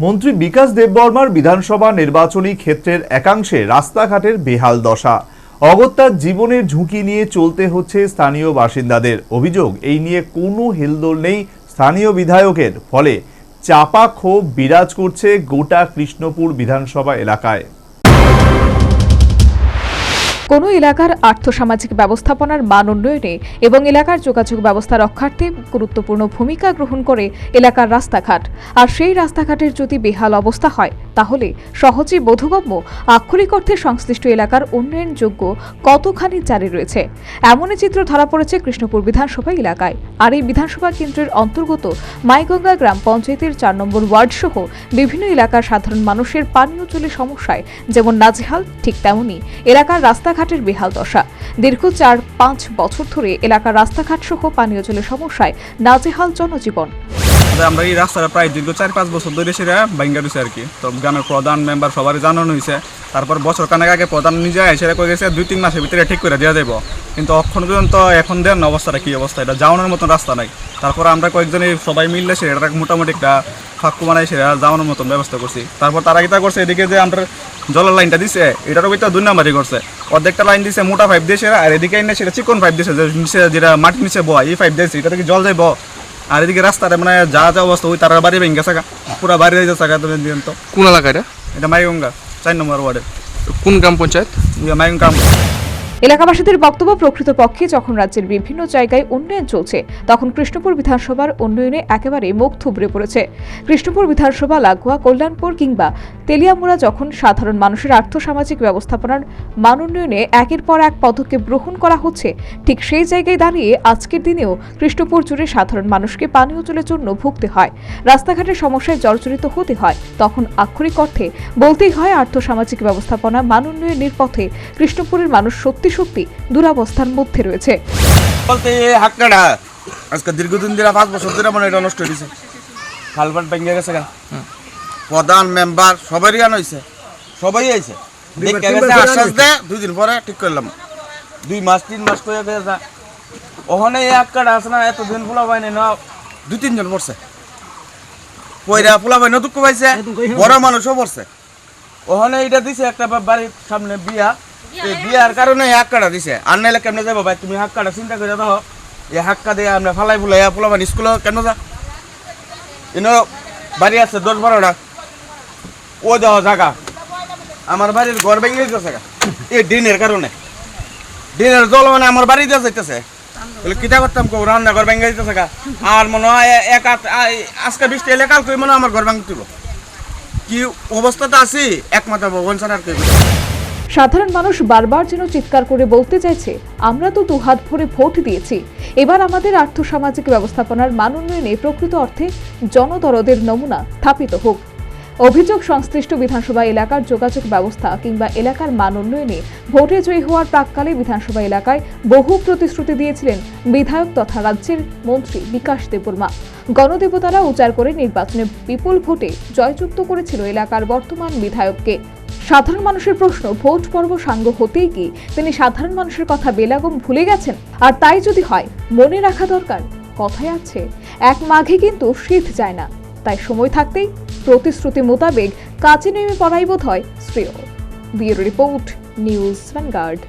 মন্ত্রী বিকাশ দেববর্মার বিধানসভা নির্বাচনী ক্ষেত্রের একাংশে রাস্তাঘাটের বেহাল দশা। অগত্যার জীবনের ঝুঁকি নিয়ে চলতে হচ্ছে স্থানীয় বাসিন্দাদের। অভিযোগ, এই নিয়ে কোনো হেলদোল নেই স্থানীয় বিধায়কের। ফলে চাপা ক্ষোভ বিরাজ করছে গোটা কৃষ্ণপুর বিধানসভা এলাকায়। কোনো এলাকার আর্থসামাজিক ব্যবস্থাপনার মান উন্নয়নে এবং এলাকার যোগাযোগ ব্যবস্থা রক্ষার্থে গুরুত্বপূর্ণ ভূমিকা গ্রহণ করে এলাকার রাস্তাঘাট। আর সেই রাস্তাঘাটের যদি বেহাল অবস্থা হয় তাহলে সহজেই বোধগম্য আক্ষরিক অর্থে সংশ্লিষ্ট এলাকার উন্নয়নযোগ্য কতখানি জারি রয়েছে? এমনই চিত্র ধরা পড়েছে কৃষ্ণপুর বিধানসভা এলাকায়। আর এই বিধানসভা কেন্দ্রের অন্তর্গত মাইগঙ্গা গ্রাম পঞ্চায়েতের চার নম্বর ওয়ার্ড সহ বিভিন্ন এলাকার সাধারণ মানুষের পানীয় জলের সমস্যায় যেমন নাজেহাল, ঠিক তেমনি এলাকার রাস্তাঘাটের বেহাল দশা। দীর্ঘ চার পাঁচ বছর ধরে এলাকার রাস্তাঘাট সহ পানীয় জলের সমস্যায় নাজেহাল জনজীবন। আমরা এই রাস্তাটা প্রায় দীর্ঘ চার পাঁচ বছর ধরে সেটা ভাঙ্গা রয়েছে আর কি। তো গ্রামের প্রধান মেম্বার সবারই জানানো হয়েছে। তারপর বছর কানেক আগে প্রধান নিজে সেটা করে গেছে দুই, তিন মাসের ভিতরে ঠিক করে দেওয়া দেবো কিন্তু অক্ষণ পর্যন্ত এখন দেন অবস্থাটা কি অবস্থা, এটা যাওয়ানোর মতন রাস্তা নাই। তারপর আমরা কয়েকজনই সবাই মিললে সেটা মোটামুটি একটা ফাঁকু বানাই সেটা যাওয়ানোর মতন ব্যবস্থা করছি। তারপর তারা কিতা করছে এদিকে যে আমরা জলের লাইনটা দিছে এটারও কিন্তু দুই নাম্বারই করছে। অর্ধেকটা লাইন দিছে মোটা পাইপ দিয়েছে আর এদিকে এনে সেটা চিকন পাইপ দিয়েছে যেটা মাটির নিচে বয়, এই পাইপ দিয়েছে এটা থেকে জল যাইব। আর এদিকে রাস্তাটা মানে যা যা অবস্থা ওই তারা বাড়ি ভেঙে গেছে পুরো বাড়ি হয়ে গেছে তুমি দিন তো কোন এলাকায় এটা? মাইগঙ্গা চার নম্বর ওয়ার্ডে কোন গ্রাম পঞ্চায়েত? মাইগঙ্গা এলাকাবাসীদের বক্তব্য প্রকৃতপক্ষে যখন রাজ্যের বিভিন্ন জায়গায় উন্নয়ন চলছে, তখন কৃষ্ণপুর বিধানসভার উন্নয়নে একেবারে মুখ থুবড়ে পড়েছে। কৃষ্ণপুর বিধানসভা, লাগোয়া, কল্যাণপুর কিংবা তেলিয়ামুড়া যখন সাধারণ মানুষের আর্থসামাজিক ব্যবস্থাপনার মান উন্নয়নে একের পর এক পদক্ষেপ গ্রহণ করা হচ্ছে, ঠিক সেই জায়গায় দাঁড়িয়ে আজকের দিনেও কৃষ্ণপুর জুড়ে সাধারণ মানুষকে পানীয় জলের জন্য ভুগতে হয়। রাস্তাঘাটের সমস্যায় জর্জরিত হতে হয়। তখন আক্ষরিক অর্থে বলতেই হয়, আর্থসামাজিক ব্যবস্থাপনা মান উন্নয়নের পথে কৃষ্ণপুরের মানুষ সত্যি সত্যি দুরাবস্থার মধ্যে রয়েছে। বলতে এই হাক্কাটা আজকে দীর্ঘদিন ধরে পাঁচ বছর ধরে মানে এটা নষ্ট হয়েছে ভেঙে গেছে গা। প্রধান মেম্বার সবারই আন হয়েছে। সবাই আইছে। আশ্বাস দে দুই দিন পরে ঠিক করলাম। দুই মাস তিন মাস করে ওখানে এই হাক্কাটা আছে না এতদিন পোলা পাইনি না দুই তিনজন পড়ছে। পয়রা পোলা পাই দুঃখ পাইছে বড় মানুষও পড়ছে। ওখানে এটা দিছে একটা বাড়ির সামনে বিয়া। বিয়ার কারণে এই হাক্কাটা দিছে। আর নাইলে কেমনে যাব ভাই? তুমি হাক্কাটা চিন্তা করে দেখো। এই হাক্কা দিয়ে আমরা ফালাই ফুলাই পোলা স্কুলে কেন যা। এনে বাড়ি আছে দশ বারোটা। ও যাওয়া জায়গা আমার বাড়ির ঘর ভেঙে যেতেছে গা। এই দিনের কারণে। দিনের জল মানে আমার বাড়িতে যাইতেছে। বলে কিতা করতাম কো রান্না ঘর ভেঙে যেতেছে গা। আর মনে হয় এক আজকে বৃষ্টি এলে কাল কই মনে আমার ঘর ভাঙতে। কি অবস্থাতে আছি? একমাত্র ভগবান ছাড়া আর। সাধারণ মানুষ বারবার যেন চিৎকার করে বলতে চাইছে, আমরা তো দুহাত ভরে ভোট দিয়েছি। এবার আমাদের আর্থসামাজিক ব্যবস্থাপনার মান উন্নয়নে প্রকৃত অর্থে জনদরদের নমুনা স্থাপিত হোক। অভিযোগ সংশ্লিষ্ট বিধানসভা এলাকার যোগাযোগ ব্যবস্থা কিংবা এলাকার মান উন্নয়নে ভোটে জয়ী হওয়ার প্রাককালে বিধানসভা এলাকায় বহু প্রতিশ্রুতি দিয়েছিলেন বিধায়ক তথা রাজ্যের মন্ত্রী বিকাশ দেববর্মা। গণদেবতারা উচার করে নির্বাচনে বিপুল ভোটে জয়যুক্ত করেছিল এলাকার বর্তমান বিধায়ককে। সাধারণ মানুষের প্রশ্ন, ভোট পর্ব সাঙ্গ হতেই কি? তিনি সাধারণ মানুষের কথা বেলাগম ভুলে গেছেন? আর তাই যদি হয়, মনে রাখা দরকার, কথায় আছে, এক মাঘে কিন্তু শীত যায় না। তাই সময় থাকতেই প্রতিশ্রুতি মোতাবেক কাজে নেমে পড়াই বোধ হয় শ্রেয়। Bureau report, news Vanguard.